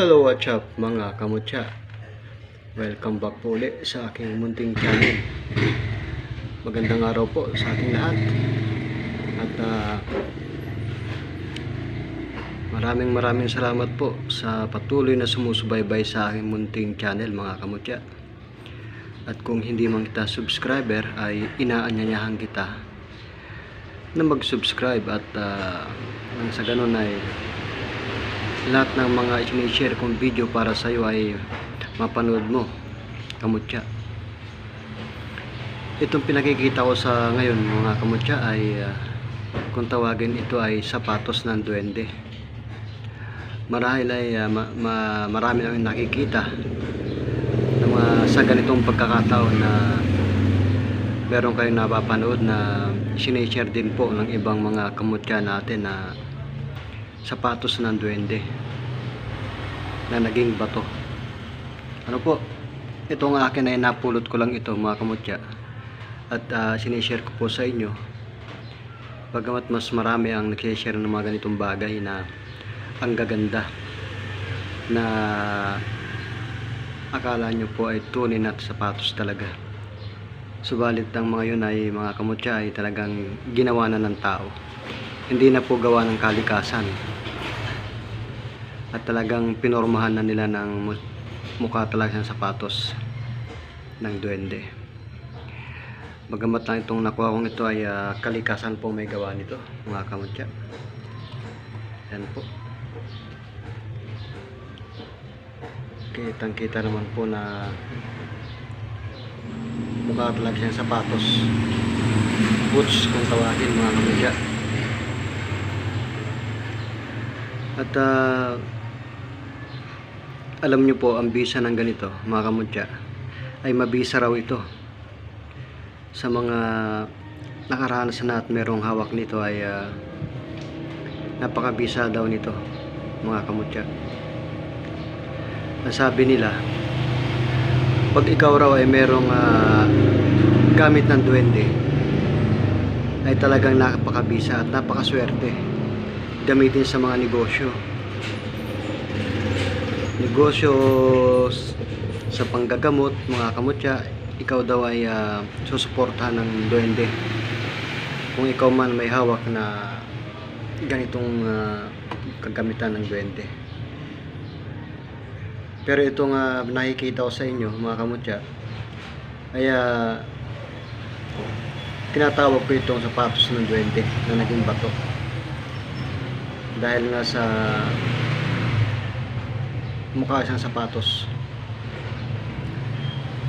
Hello, what's up mga kamutya? Welcome back po ulit sa aking munting channel. Magandang araw po sa ating lahat. At ah, maraming maraming salamat po sa patuloy na sumusubaybay sa aking munting channel mga kamutya. At kung hindi man kita subscriber ay inaanyayahan kita na mag-subscribe at ah, nang sa ganun ay lahat ng mga sinishare kong video para sa iyo ay mapanood mo. Kamutya. Itong pinakikita ko sa ngayon mga kamutya ay ah, kung tawagin ito ay sapatos ng duwende. Marahil ay ah, ma- ma- marami namin nakikita na mga sa ganitong pagkakataon na meron kayong napapanood na sinishare din po ng ibang mga kamutya natin na sapatos ng duwende na naging bato. Ano po? Itong akin ay napulot ko lang ito mga kamutya at uh, sinishare ko po sa inyo bagamat mas marami ang nagsishare ng mga ganitong bagay na ang gaganda na akala nyo po ay tunay na sapatos talaga subalit ang mga yun ay mga kamutya ay talagang ginawa na ng tao hindi na po gawa ng kalikasan. At talagang pinormahan na nila ng mu- mukha talaga ng sapatos ng duwende. Bagamat lang itong nakuha kong ito ay ah, kalikasan po may gawa nito mga kamutya. Yan po. Kitang kita naman po na mukha talaga siyang sapatos. Boots kung tawagin mga kamutya At ah, alam nyo po, ang bisa ng ganito, mga kamutya, ay mabisa raw ito. Sa mga nakaranas na at merong hawak nito ay ah, napakabisa daw nito, mga kamutya. Ang sabi nila, pag ikaw raw ay merong ah, gamit ng duwende, ay talagang napakabisa at napakaswerte gamitin sa mga negosyo. Negosyo sa panggagamot, mga kamutya, ikaw daw ay ah, susuportahan ng duwende. Kung ikaw man may hawak na ganitong ah, kagamitan ng duwende. Pero itong nga nakikita ko sa inyo, mga kamutya, ay ah, tinatawag ko itong sapatos ng duwende na naging bato dahil nga sa mukha siyang sapatos.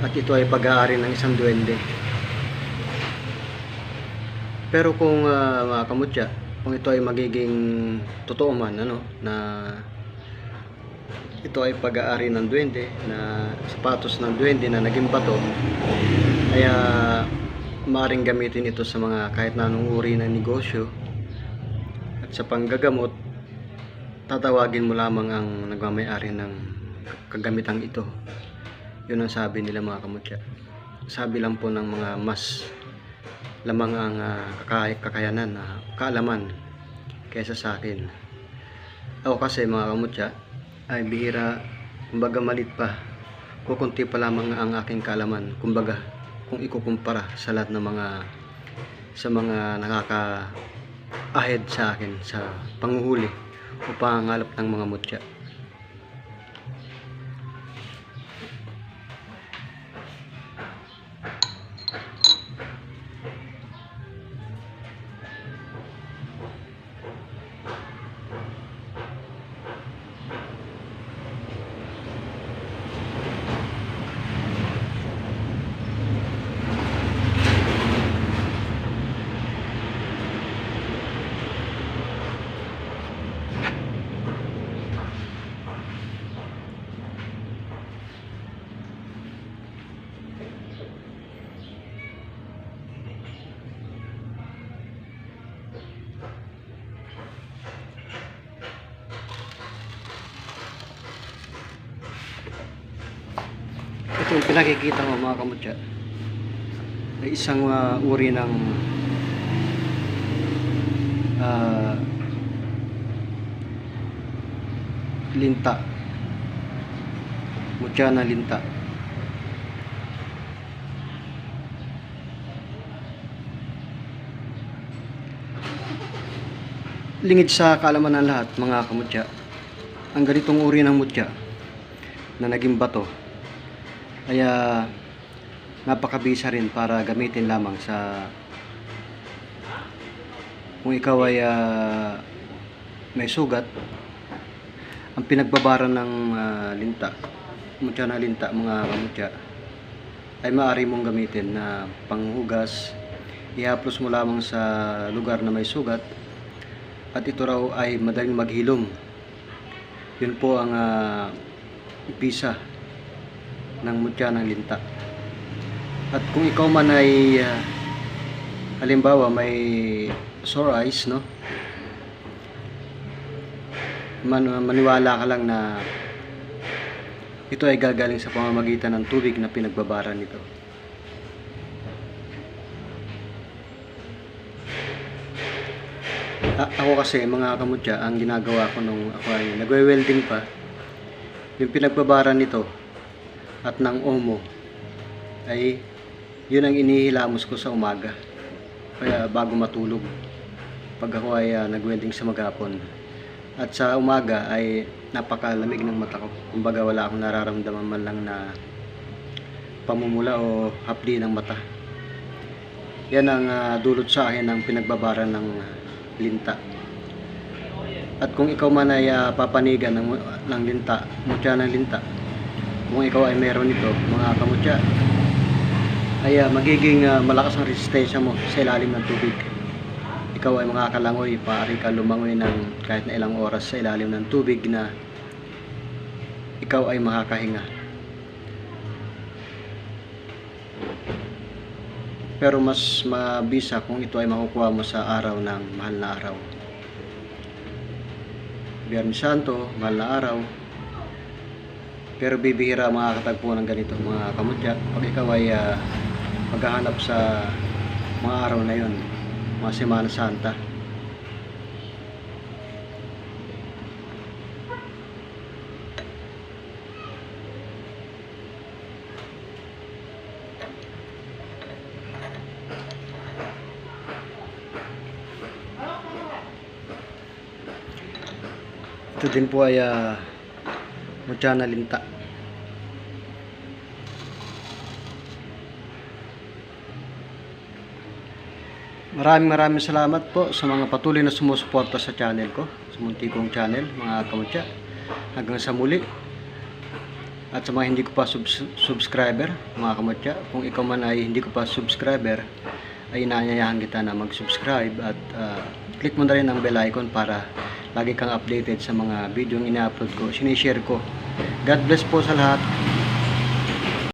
At ito ay pag-aari ng isang duwende. Pero kung ah, mga kamutya kung ito ay magiging totoo man ano na ito ay pag-aari ng duwende na sapatos ng duwende na naging bato kaya maaaring gamitin ito sa mga kahit na anong uri ng negosyo sa panggagamot, tatawagin mo lamang ang nagmamayari ng kagamitang ito. Yun ang sabi nila mga kamutya. Sabi lang po ng mga mas lamang ang kaka- kakayanan, na kaalaman kaysa sa akin. Ako kasi mga kamutya, ay bihira, kumbaga malit pa. Kukunti pa lamang ang aking kaalaman, kumbaga kung ikukumpara sa lahat ng mga sa mga nakaka ahead sa akin sa panguhuli o pangangalap ng mga mutya. Ito yung pinakikita mo mga kamutya. Ay isang ah, uri ng ah, linta mutya na linta. Lingid sa kaalaman ng lahat, mga kamutya, ang ganitong uri ng mutya na naging bato ay ah, napakabisa rin para gamitin lamang sa kung ikaw ay ah, may sugat ang pinagbabara ng ah, linta mutya na linta mga kamutya ay maaari mong gamitin na panghugas ihaplos mo lamang sa lugar na may sugat at ito raw ay madaling maghilom. Yun po ang ah, bisa ng mutya ng linta. At kung ikaw man ay ah, halimbawa may sore eyes no? Man, maniwala ka lang na ito ay gagaling sa pamamagitan ng tubig na pinagbabara nito. A- ako kasi mga kamutya ang ginagawa ko nung ako ay nagwe-welding pa yung pinagbabara nito at ng omo ay yun ang inihilamos ko sa umaga. Kaya bago matulog pag ako ay ah, nag-welding sa maghapon at sa umaga ay napakalamig ng mata ko. Kumbaga wala akong nararamdaman man lang na pamumula o hapdi ng mata. Yan ang ah, dulot sa akin ng pinagbabara ng linta. At kung ikaw man ay ah, papanigan ng, ng linta mutya ng linta kung ikaw ay meron nito mga kamutya ay ah, magiging ah, malakas ang resistensya mo sa ilalim ng tubig. Ikaw ay makakalangoy maaari ka lumangoy ng kahit na ilang oras sa ilalim ng tubig na ikaw ay makakahinga. Pero mas mabisa kung ito ay makukuha mo sa araw ng mahal na araw. Biyernes Santo, mahal na araw pero bibihira makakatagpo ng ganito mga kamutya. Pag ikaw ay ah, maghahanap sa mga araw na yon mga Semana Santa. Ito din po ay uh, mutya na linta Maraming maraming salamat po sa mga patuloy na sumusuporta sa channel ko, sa muntikong channel, mga kamutya. Hanggang sa muli. At sa mga hindi ko pa subs- subscriber, mga kamutya, kung ikaw man ay hindi ko pa subscriber, ay inaanyayahan kita na mag-subscribe at ah, click mo na rin ang bell icon para lagi kang updated sa mga video yung ina-upload ko, sinishare ko. God bless po sa lahat.